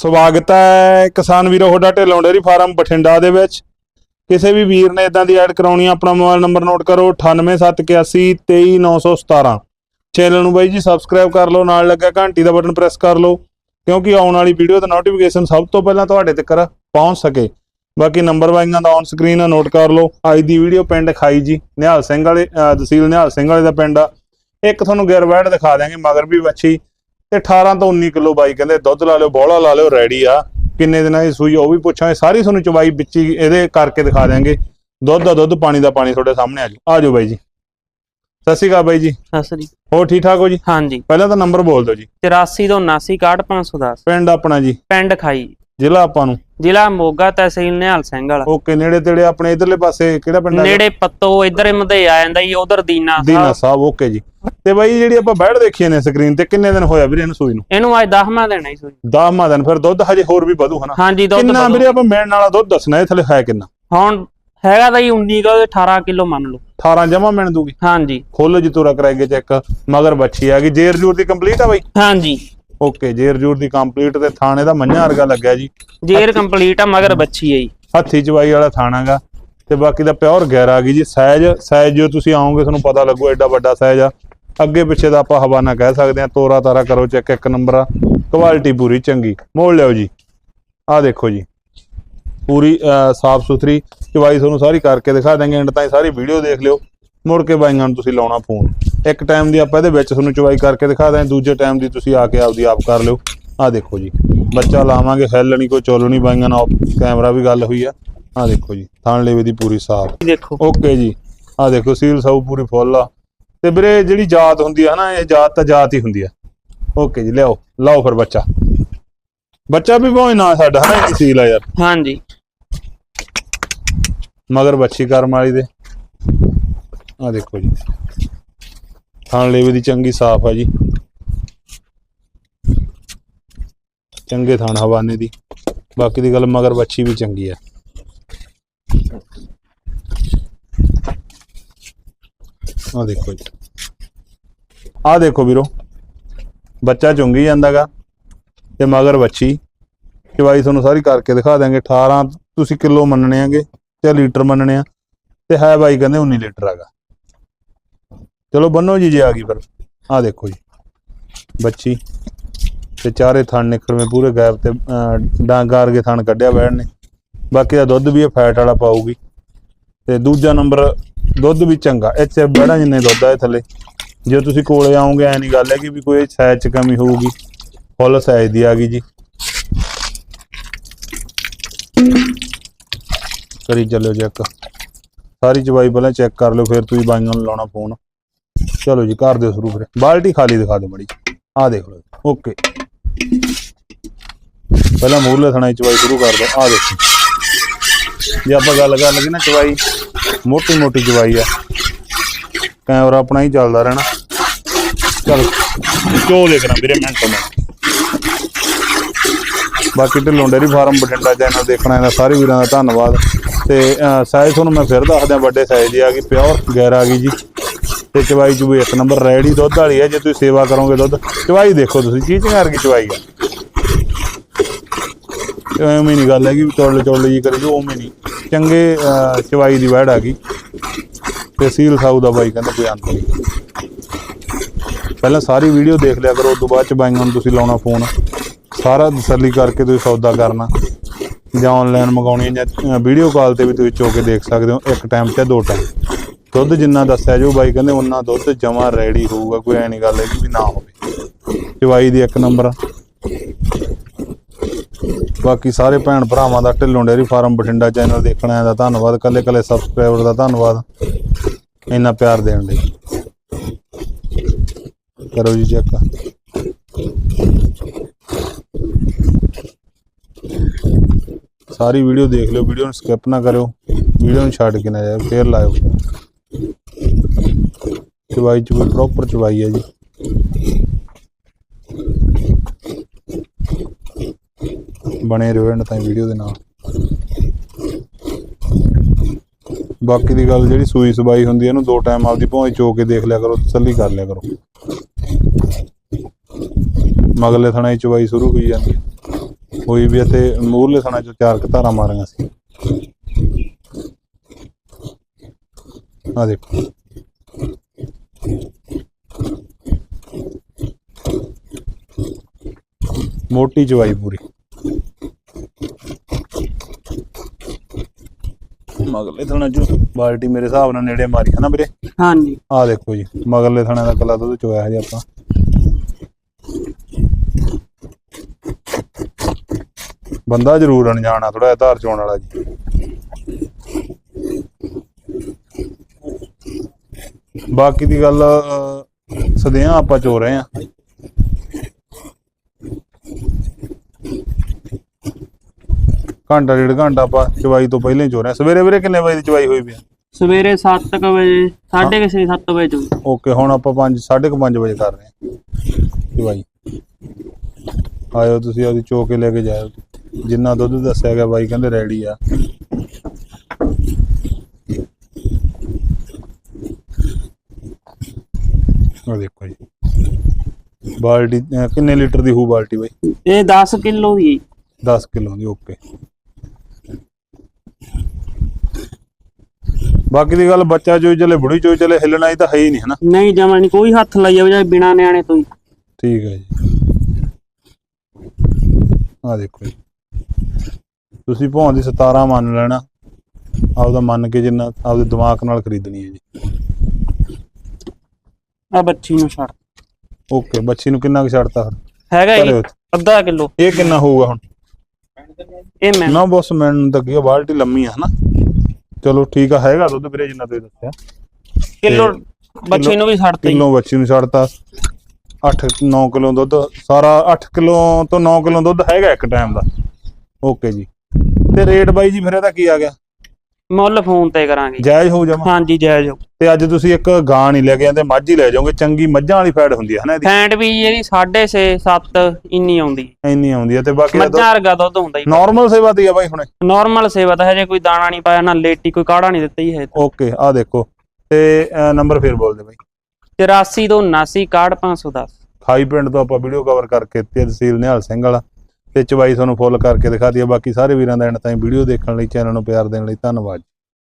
ਸਵਾਗਤ ਹੈ ਕਿਸਾਨ ਵੀਰੋ ਤੁਹਾਡਾ ਢਿੱਲੋਂ ਡੇਅਰੀ ਫਾਰਮ ਬਠਿੰਡਾ ਦੇ ਵਿੱਚ। ਕਿਸੇ ਵੀ ਵੀਰ ਨੇ ਇਦਾਂ ਦੀ ਐਡ ਕਰਾਉਣੀ ਆ, ਆਪਣਾ ਮੋਬਾਈਲ ਨੰਬਰ ਨੋਟ ਕਰੋ 9871823917 ਚੈਨਲ ਨੂੰ ਬਾਈ ਜੀ ਸਬਸਕ੍ਰਾਈਬ ਕਰ ਲਓ, ਨਾਲ ਲੱਗਾ ਘੰਟੀ ਦਾ ਬਟਨ ਪ੍ਰੈਸ ਕਰ ਲਓ, ਕਿਉਂਕਿ ਆਉਣ ਵਾਲੀ ਵੀਡੀਓ ਦਾ ਨੋਟੀਫਿਕੇਸ਼ਨ ਸਭ ਤੋਂ ਪਹਿਲਾਂ ਤੁਹਾਡੇ ਤੱਕ ਪਹੁੰਚ ਸਕੇ। ਬਾਕੀ ਨੰਬਰ ਵਾਈਆਂ ਦਾ ਔਨ ਸਕਰੀਨ ਨੋਟ ਕਰ ਲਓ। ਅੱਜ ਦੀ ਵੀਡੀਓ ਪਿੰਡ ਖਾਈ ਜੀ, ਨਿਹਾਲ ਸਿੰਘ ਵਾਲੇ ਤਹਿਸੀਲ ਨਿਹਾਲ ਸਿੰਘ ਵਾਲੇ ਦਾ ਪਿੰਡ ਆ। ਇੱਕ ਤੁਹਾਨੂੰ ਗਿਰਵੈੜ ਦਿਖਾ ਦਿਆਂਗੇ, ਮਗਰ ਵੀ ਵੱਛੀ। ਤੇ 18 ਤੋਂ 19 ਕਿਲੋ ਬਾਈ ਕਹਿੰਦੇ ਦੁੱਧ ਲਾ ਲਿਓ ਬੋਲਾ ਲਾ ਲਿਓ ਰੈਡੀ ਆ। ਕਿੰਨੇ ਦਿਨਾਂ ਦੀ ਸੂਈ ਉਹ ਵੀ ਪੁੱਛਾਂਗੇ। ਸਾਰੀ ਤੁਹਾਨੂੰ ਚਵਾਈ ਵਿੱਚ ਹੀ ਇਹਦੇ ਕਰਕੇ ਦਿਖਾ ਦਿਆਂਗੇ। ਦੁੱਧ ਦਾ ਦੁੱਧ ਪਾਣੀ ਦਾ ਪਾਣੀ ਤੁਹਾਡੇ ਸਾਹਮਣੇ ਆ ਜੀ ਆ ਜਾਓ ਬਾਈ ਜੀ। ਸਤਿ ਸ਼੍ਰੀ ਅਕਾਲ ਬਾਈ ਜੀ। ਸਤਿ ਸ੍ਰੀ ਹੋਰ ਠੀਕ ਠਾਕ ਹੋ ਜੀ? ਹਾਂਜੀ। ਪਹਿਲਾਂ ਤਾਂ ਨੰਬਰ ਬੋਲ ਦਿਓ ਜੀ। 84 ਤੋਂ 79 6510 ਪਿੰਡ ਆਪਣਾ ਜੀ। ਪਿੰਡ ਖਾਈ। ਜ਼ਿਲ੍ਹਾ ਆਪਾਂ ਨੂੰ? ਜ਼ਿਲ੍ਹਾ ਮੋਗਾ ਤਹਿਸੀਲ ਨਿਹਾਲ ਸਿੰਘ ਵਾਲਾ। ਓਕੇ ਨੇੜੇ ਤੇੜੇ ਆਪਣੇ ਇਧਰਲੇ ਪਾਸੇ ਕਿਹੜਾ ਪਿੰਡ ਆ ਨੇੜੇ ਪੱਤੋ ਇਧਰ ਮਧੇ ਆ ਜਾਂਦਾ ਜੀ ਉਧਰ ਦੀਨਾ ਦੀਨਾ ਸਾਹਿਬ ਸਾਹਿਬ ਓਕੇ ਜੀ। ਤੇ ਬਾਈ ਜਿਹੜੀ ਆਪਾਂ ਬੈਠ ਦੇਖੀ ਨੇ ਸਕਰੀਨ ਤੇ ਕਿੰਨੇ ਦਿਨ ਹੋਇਆ ਵੀਰੇ ਇਹਨੂੰ ਸੂਈ ਨੂੰ? ਇਹਨੂੰ ਅੱਜ 10ਵਾਂ ਦੇਣਾ ਹੀ ਸੋਈ। 10 ਮਾ ਦਿਨ ਫਿਰ ਦੁੱਧ ਹਜੇ ਹੋਰ ਵੀ ਵਧੂ ਹਨਾ? ਹਾਂਜੀ ਦੁੱਧ ਕਿੰਨਾ ਵਧੂ। ਵੀਰੇ ਆਪਾਂ ਮਿਲਣ ਵਾਲਾ ਦੁੱਧ ਦੱਸਣਾ ਇਹ ਥਲੇ ਹੈ ਕਿੰਨਾ? ਹੁਣ ਹੈਗਾ ਤਾਂ ਜੀ 19 ਕਿਲੋ 18 ਕਿਲੋ ਮੰਨ ਲਓ। 18 ਜਮਾ ਮਿਲ ਦੂਗੀ? ਹਾਂਜੀ। ਖੋਲੋ ਜੀ ਤੋਰਾ ਕਰਾਏਗੇ ਚੈੱਕ। ਮਗਰ ਬੱਚੀ ਆ ਗਈ ਜੇਰ ਜੂਰ ਦੀ ਕੰਪਲੀਟ ਆ ਬਾਈ? ਹਾਂਜੀ। ਓਕੇ ਜੇਰ ਜੂਰ ਦੀ ਕੰਪਲੀਟ ਤੇ ਥਾਣੇ ਦਾ ਮੰਝਾ ਵਰਗਾ ਲੱਗਿਆ ਜੀ। ਜੇਰ ਕੰਪਲੀਟ ਆ ਮਗਰ ਬੱਚੀ ਹੈ ਜੀ। ਹੱਥੀ ਚਵਾਈ ਵਾਲਾ ਥਾਣਾਗਾ ਤੇ ਬਾਕੀ ਦਾ ਪਿਓਰ ਗੈਰ ਆ ਗਈ ਜੀ। ਸਾਈਜ਼ ਸਾਈਜ਼ ਜੋ ਤੁਸੀਂ ਆਓਗੇ ਤੁਹਾਨੂੰ ਪਤਾ ਲੱਗੂ ਐਡਾ ਵੱਡਾ ਸਾਈਜ਼ ਆ। ਅੱਗੇ ਪਿੱਛੇ ਦਾ ਆਪਾਂ ਹਵਾਨਾ ਕਹਿ ਸਕਦੇ ਆ ਤੋਰਾ ਤਾਰਾ ਕਰੋ ਚੈੱਕ ਇੱਕ ਨੰਬਰ ਆ। ਕੁਆਲਿਟੀ ਪੂਰੀ ਚੰਗੀ। ਮੋੜ ਲਿਓ ਜੀ। ਆ ਦੇਖੋ ਜੀ। ਪੂਰੀ ਸਾਫ਼ ਸੁਥਰੀ। ਚਵਾਈ ਤੁਹਾਨੂੰ ਸਾਰੀ ਕਰਕੇ ਦਿਖਾ ਦਾਂਗੇ ਐਂਡ ਤਾਈਂ ਸਾਰੀ ਵੀਡੀਓ ਦੇਖ ਲਿਓ। ਮੁੜ ਕੇ ਬਾਈਆਂ ਨੂੰ ਤੁਸੀਂ ਲਾਉਣਾ ਫੋਨ। ਇੱਕ ਟਾਈਮ ਦੀ ਆਪਾਂ ਇਹਦੇ ਵਿੱਚ ਤੁਹਾਨੂੰ ਚਵਾਈ ਕਰਕੇ ਦਿਖਾ ਦਾਂਗੇ ਦੂਜੇ ਟਾਈਮ ਦੀ ਤੁਸੀਂ ਆ ਕੇ ਆਪਦੀ ਆਪ ਕਰ ਲਿਓ। ਆ ਦੇਖੋ ਜੀ ਬੱਚਾ ਲਾਵਾਂਗੇ ਹੈਲ ਨਹੀਂ ਕੋਈ ਚੋਲ ਨਹੀਂ ਬਾਈਆਂ ਨਾਲ ਕੈਮਰਾ ਵੀ ਗੱਲ ਹੋਈ ਆ। ਆ ਦੇਖੋ ਜੀ ਥਾਣ ਲੇਵੇ ਦੀ ਪੂਰੀ ਸਾਫ਼। ਦੇਖੋ। ਓਕੇ ਜੀ ਆ ਦੇਖੋ ਸੀਲ ਸਾਊ ਪੂਰੀ ਫੁੱਲ ਆ। ਤੇ ਵੀਰੇ ਜਿਹੜੀ ਜਾਤ ਹੁੰਦੀ ਆ ਨਾ ਇਹ ਜਾਤ ਤਾਂ ਜਾਤ ਹੀ ਹੁੰਦੀ ਆ। ਓਕੇ ਜੀ ਲਿਆਓ ਲਾਓ ਫਿਰ ਬੱਚਾ। ਬੱਚਾ ਵੀ ਭਾਵੇਂ ਨਾ ਸਾਡਾ ਹਨਾ ਇਹ ਸੀਲ ਆ ਯਾਰ। ਹਾਂਜੀ। ਮਗਰ ਬੱਚੀ ਕਰਮ ਵਾਲੀ ਦੇ। ਆ ਦੇਖੋ ਜੀ। ਥਾਣ ਲੇਵੇ ਦੀ ਚੰਗੀ ਸਾਫ਼ ਆ ਜੀ। ਚੰਗੇ ਥਾਣ ਹਵਾਨੇ ਦੀ। ਬਾਕੀ ਦੀ ਗੱਲ ਮਗਰ ਬੱਚੀ ਵੀ ਚੰਗੀ ਆ। ਆ ਦੇਖੋ ਜੀ। ਆ ਦੇਖੋ ਵੀਰੋ। ਬੱਚਾ ਚੁੰਗੀ ਜਾਂਦਾਗਾ ਤੇ ਮਗਰ ਬੱਚੀ ਬਾਈ ਤੁਹਾਨੂੰ ਸਾਰੀ ਕਰਕੇ ਦਿਖਾ ਦਾਂਗੇ 18 ਤੁਸੀਂ ਕਿਲੋ ਮੰਨਣੇ ਆਂਗੇ ਤੇ ਲੀਟਰ ਮੰਨਣੇ ਆ। ਤੇ ਹੈ ਬਾਈ ਕਹਿੰਦੇ 19 ਲੀਟਰ ਹੈਗਾ ਚਲੋ ਬੰਨੋ ਜੀ ਜੇ ਆ ਗਈ ਫਿਰ। ਆ ਦੇਖੋ ਜੀ। ਬੱਚੀ। ਤੇ ਚਾਰੇ ਥਣ ਨਿਕਲਵੇਂ ਪੂਰੇ ਗੈਪ ਤੇ ਅਹ, ਡਾਂਗਾ ਵਰਗੇ ਥਣ ਕੱਢਿਆ ਬੈਣ ਨੇ। ਬਾਕੀ ਦਾ ਦੁੱਧ ਵੀ ਇਹ ਫੈਟ ਵਾਲਾ ਪਾਊਗੀ। ਤੇ ਦੂਜਾ ਨੰਬਰ ਦੁੱਧ ਵੀ ਚੰਗਾ। ਇੱਥੇ ਬੜਾ ਜਿੰਨੇ ਦੁੱਧ ਆ ਥੱਲੇ। ਜੇ ਤੁਸੀਂ ਕੋਲੇ ਆਉਂਗੇ ਐ ਨਹੀਂ ਗੱਲ ਹੈ ਕਿ ਵੀ ਕੋਈ ਸਾਈਜ਼ ਚ ਕਮੀ ਹੋਊਗੀ। ਫੁੱਲ ਸਾਈਜ਼ ਦੀ ਆ ਗਈ ਜੀ। ਕਰੀ ਚੱਲਿਓ ਚੈੱਕ। ਸਾਰੀ ਚਵਾਈ ਪਹਿਲਾਂ ਚੈੱਕ ਕਰ ਲਿਓ ਫਿਰ ਤੁਸੀਂ ਬਾਈਆਂ ਨੂੰ ਲਾਉਣਾ ਫੋਨ। ਚਲੋ ਜੀ, ਕਰ ਦਿਓ ਸ਼ੁਰੂ ਫਿਰ। ਬਾਲਟੀ ਖਾਲੀ ਦਿਖਾ ਦਿਓ ਮੜੀ ਆ ਦੇਖ ਲਓ ਓਕੇ। ਪਹਿਲਾਂ ਮੂਰਲੇ ਥਣਾ ਚਵਾਈ ਸ਼ੁਰੂ ਕਰ ਦਿਓ। ਆ ਦੇਖੋ। ਜੇ ਆਪਾਂ ਗੱਲ ਕਰ ਲੱਗੇ ਨਾ, ਚਵਾਈ ਮੋਟੀ ਮੋਟੀ ਚਵਾਈ ਆ। ਕੈਮਰਾ ਆਪਣਾ ਹੀ ਚੱਲਦਾ ਰਹਿਣਾ। ਚਲ ਚੋ ਦੇਖਣਾ ਵੀਰੇ ਮਿੰਟ ਤੋਂ ਮਿੰਟ ਬਾਕੀ Dhillon dairy farm, Bathinda channel ਦੇਖਣਾ ਇਹਦਾ ਸਾਰੇ ਵੀਰਾਂ ਦਾ ਧੰਨਵਾਦ। ਤੇ ਸਾਈਜ਼ ਤੁਹਾਨੂੰ ਮੈਂ ਫਿਰ ਦੱਸਦਾ ਵੱਡੇ ਸਾਈਜ਼ ਦੀ ਆ ਗਈ ਪਿਓਰ ਗੈਰ ਆ ਗਈ ਜੀ। ਤੇ ਚਵਾਈ ਚੁਬੀ ਇੱਕ ਨੰਬਰ ਰੈਡੀ ਦੁੱਧ ਵਾਲੀ ਹੈ, ਜੇ ਤੁਸੀਂ ਸੇਵਾ ਕਰੋਗੇ ਦੁੱਧ। ਚਵਾਈ ਦੇਖੋ ਤੁਸੀਂ ਚੀਜ਼ ਵਰਗੀ ਚਵਾਈ ਆ? ਐਵੇਂ ਨਹੀਂ ਗੱਲ ਹੈਗੀ ਵੀ ਚੌੜ ਜੀ ਕਰੀ ਜੋ ਉਵੇਂ ਨਹੀਂ। ਚੰਗੇ ਚਵਾਈ ਦੀ ਵੈੜ ਆ ਗਈ। ਤੇ ਸੀਲ ਸਾਊ ਦਾ ਬਾਈ ਕਹਿੰਦਾ ਕੋਈ ਅੰਤ ਨਹੀਂ। ਪਹਿਲਾਂ ਸਾਰੀ ਵੀਡੀਓ ਦੇਖ ਲਿਆ ਕਰੋ ਉਸ ਤੋਂ ਬਾਅਦ ਚ ਬਾਈਆਂ ਨੂੰ ਤੁਸੀਂ ਲਾਉਣਾ ਫੋਨ। ਸਾਰਾ ਤਸੱਲੀ ਕਰਕੇ ਤੁਸੀਂ ਸੌਦਾ ਕਰਨਾ। ਜਾਂ ਆਨਲਾਈਨ ਮੰਗਾਉਣੀ ਜਾਂ ਵੀਡੀਓ ਕਾਲ ਤੇ ਵੀ ਤੁਸੀਂ ਚੋ ਕੇ ਦੇਖ ਸਕਦੇ ਹੋ, ਇੱਕ ਟਾਈਮ ਤੇ ਦੋ ਟਾਈਮ ਦੁੱਧ ਜਿੰਨਾ ਦੱਸਿਆ ਜੋ ਬਾਈ ਕਹਿੰਦੇ ਉਹਨਾਂ ਦੁੱਧ ਜਮਾ ਰੈਡੀ ਹੋਊਗਾ, ਕੋਈ ਐ ਨਹੀਂ ਗੱਲ ਹੈ ਕਿ ਵੀ ਨਾ ਹੋਵੇ। ਚਵਾਈ ਦੀ ਇੱਕ ਨੰਬਰ ਬਾਕੀ ਸਾਰੇ ਭੈਣ ਭਰਾਵਾਂ ਦਾ Dhillon dairy farm Bathinda channel ਦੇਖਣ ਆਇਆਂ ਦਾ ਧੰਨਵਾਦ ਕੱਲੇ ਕੱਲੇ ਸਬਸਕ੍ਰਾਈਬਰ ਦਾ ਧੰਨਵਾਦ। ਇੰਨਾ ਪਿਆਰ ਦੇਣ ਲਈ। ਕਰੋ ਜੀ ਚੈੱਕ। ਸਾਰੀ ਵੀਡੀਓ ਦੇਖ ਲਿਓ ਵੀਡੀਓ ਨੂੰ ਸਕਿਪ ਨਾ ਕਰਿਓ। ਵੀਡੀਓ ਨੂੰ ਛੱਡ ਕੇ ਨਾ ਜਾਇਓ, ਫੇਰ ਲਾਇਓ। ਚਵਾਈ ਚ ਪ੍ਰੋਪਰ ਚਵਾਈ ਹੈ ਜੀ। ਬਣੇ ਰਹੋ ਐਂਡ ਤਾਈਂ ਵੀਡੀਓ ਦੇ ਨਾਲ। ਬਾਕੀ ਦੀ ਗੱਲ ਜਿਹੜੀ ਸੂਈ ਸਬਾਈ ਹੁੰਦੀ ਹੈ ਇਹਨੂੰ ਦੋ ਟਾਈਮ ਆਪਦੀ ਪਹੁੰਚ ਚੋ ਕੇ ਦੇਖ ਲਿਆ ਕਰੋ, ਤਸੱਲੀ ਕਰ ਲਿਆ ਕਰੋ। ਮਗਲੇ ਥਣਾ ਚਵਾਈ ਸ਼ੁਰੂ ਹੋਈ ਜਾਂਦੀ ਹੈ ਹੋਈ ਵੀ ਆ ਤੇ ਮੂਰਲੇ ਥਣਾ ਚੋਂ ਚਾਰ ਕਤਾਰਾਂ ਮਾਰੀਆਂ ਸੀ। ਆ ਦੇਖੋ। ਮੋਟੀ ਚਵਾਈ ਪੂਰੀ। ਮਗਲੇ ਥਣਾ ਚੋਂ ਬਾਲਟੀ ਮੇਰੇ ਹਿਸਾਬ ਨਾਲ ਨੇੜੇ ਮਾਰੀ ਹੈ ਨਾ ਵੀਰੇ? ਹਾਂਜੀ। ਆ ਦੇਖੋ ਜੀ ਮਗਰਲੇ ਥਾਣੇ ਦਾ ਕੱਲਾ ਦੁੱਧ ਚੋਇਆ ਹਜੇ ਆਪਾਂ। ਬੰਦਾ ਜ਼ਰੂਰ ਅਣਜਾਣਾ ਥੋੜਾ ਧਾਰ ਚੋਣ ਵਾਲਾ ਜੀ। ਬਾਕੀ ਦੀ ਗੱਲ ਸਦਿਆਂ ਆਪਾਂ ਚੋ ਰਹੇ ਆ ਘੰਟਾ ਡੇਢ ਘੰਟਾ ਆਪਾਂ ਚਵਾਈ ਤੋਂ ਪਹਿਲਾਂ ਹੀ ਚੋ ਰਹੇ ਆ ਸਵੇਰੇ ਵੀਰੇ ਕਿੰਨੇ ਵਜੇ ਦੀ ਚਵਾਈ ਹੋਈ ਵੀ ਆ? ਸਵੇਰੇ 7 ਵਜੇ 6:30 7 ਵਜੇ ਚੋਂ ਓਕੇ ਹੁਣ ਆਪਾਂ 5 5:30 ਵਜੇ ਕਰ ਰਹੇ ਹਾਂ ਚਵਾਈ। ਆਇਓ ਤੁਸੀਂ ਉਹਦੀ ਚੋ ਕੇ ਲੈ ਕੇ ਜਾਇਓ। ਜਿੰਨਾ ਦੁੱਧ ਦੱਸਿਆ ਗਿਆ ਬਾਈ ਕਹਿੰਦੇ ਰੈਡੀ ਆ। ਉਹ ਦੇਖੋ ਜੀ। ਬਾਲਟੀ ਕਿੰਨੇ ਲੀਟਰ ਦੀ ਹੋਊ ਬਾਲਟੀ ਬਾਈ? ਇਹ 10 ਕਿਲੋ ਦੀ 10 ਕਿਲੋ ਦੀ ਓਕੇ। ਬਾਕੀ ਦੀ ਗੱਲ ਬੱਚਾ ਚੋਈ ਚਲੇ ਬੁੜੀ ਚੋਈ ਚਲੇ ਹਿੱਲਣਾ ਹੀ ਤਾਂ ਹੈ ਹੀ ਨਹੀਂ ਹਨਾ? ਨਹੀਂ ਜਮਾ ਨਹੀਂ ਕੋਈ ਹੱਥ ਲਾਈ ਜਾਵੇ ਜਾਂ ਬਿਨਾ ਨਿਆਣੇ ਤੋਂ ਹੀ। ਠੀਕ ਹੈ ਜੀ। ਆ ਦੇਖੋ ਜੀ। ਤੁਸੀਂ ਭਾਂ ਦੀ 17 ਮੰਨ ਲੈਣਾ। ਆਪਦਾ ਮੰਨ ਕੇ ਜਿੰਨਾ ਆਪਦੇ ਦਿਮਾਗ ਨਾਲ ਖਰੀਦਣੀ ਹੈ ਜੀ। ਆ ਬੱਚੀ ਨੂੰ ਛੱਡ ਓਕੇ ਬੱਚੀ ਨੂੰ ਕਿੰਨਾ ਕੁ ਛੱਡਤਾ ਫਿਰ? ਹੈਗਾ ਘਰੇ ਉੱਥੇ। ਅੱਧਾ ਕਿਲੋ। ਇਹ ਕਿੰਨਾ ਹੋਊਗਾ ਹੁਣ? ਇਹ ਮੈਂ ਨਾ ਬਸ ਮੈਨੂੰ ਤਾਂ ਕੀ ਆ ਬਾਲਟੀ ਲੰਮੀ ਆ ਹਨਾ। ਚਲੋ ਠੀਕ ਆ ਹੈਗਾ ਦੁੱਧ ਵੀਰੇ ਜਿੰਨਾ ਤੁਸੀਂ ਦੱਸਿਆ। ਕਿਲੋ ਬੱਚੀ ਨੂੰ ਵੀ ਛੱਡਤਾ ਹੀ। ਕਿਲੋ ਬੱਚੀ ਨੂੰ ਛੱਡਤਾ। 8-9 ਕਿਲੋ ਦੁੱਧ। ਸਾਰਾ 8 ਕਿਲੋ ਤੋਂ 9 ਕਿਲੋ ਦੁੱਧ ਹੈਗਾ ਇੱਕ ਟਾਈਮ ਦਾ। ਓਕੇ ਜੀ। ਤੇ ਰੇਟ ਬਾਈ ਜੀ ਫਿਰ ਇਹਦਾ ਕੀ ਆ ਗਿਆ? ਮੁੱਲ ਫੋਨ ਤੇ ਕਰਾਂਗੇ ਜਾਇਜ਼ ਹੋਊ ਜਮਾ ਹਾਂਜੀ ਜਾਇਜ਼ ਹੋ ਤੇ ਅੱਜ ਤੁਸੀਂ ਇੱਕ ਗਾਂ ਨਹੀਂ ਲੈ ਕੇ ਆਂਦੇ ਮੱਝ ਹੀ ਲੈ ਜਾਓਗੇ ਚੰਗੀ ਮੱਝਾਂ ਵਾਲੀ ਫੈਟ ਹੁੰਦੀ ਹੈ ਹਨਾ ਇਹਦੀ? ਫੈਂਟ ਵੀ ਇਹਦੀ 6.5 7 ਇੰਨੀ ਆਉਂਦੀ। ਇੰਨੀ ਆਉਂਦੀ ਹੈ ਤੇ ਬਾਕੀ ਮੱਝਾਂ ਵਰਗਾ ਦੁੱਧ ਹੁੰਦਾ ਹੀ। ਨਾਰਮਲ ਸੇਵਾ ਦੀ ਆ ਬਾਈ ਹੁਣੇ। ਨਾਰਮਲ ਸੇਵਾ ਤਾਂ ਹਜੇ ਕੋਈ ਦਾਣਾ ਨਹੀਂ ਪਾਇਆ ਨਾ ਲੇਟੀ ਕੋਈ ਕਾੜਾ ਨਹੀਂ ਦਿੱਤਾ ਹੀ ਹੈ ਓਕੇ ਆ ਦੇਖੋ। ਤੇ ਨੰਬਰ ਫੇਰ ਬੋਲ ਦੇ ਬਾਈ। 84 ਤੋਂ 79 6510 ਖਾਈ ਪਿੰਡ ਤੋਂ ਆਪਾਂ ਵੀਡੀਓ ਕਵਰ ਕਰਕੇ ਤੇ ਤਹਿਸੀਲ ਨਿਹਾਲ ਸਿੰਘ ਵਾਲਾ। ਤੇ ਚਵਾਈ ਤੁਹਾਨੂੰ ਫੁੱਲ ਕਰਕੇ ਦਿਖਾ ਦਈਏ ਬਾਕੀ ਸਾਰੇ ਵੀਰਾਂ ਦਾ ਐਂਡ ਤਾਈਂ ਵੀਡੀਓ ਦੇਖਣ ਲਈ ਚੈਨਲ ਨੂੰ ਪਿਆਰ ਦੇਣ ਲਈ ਧੰਨਵਾਦ।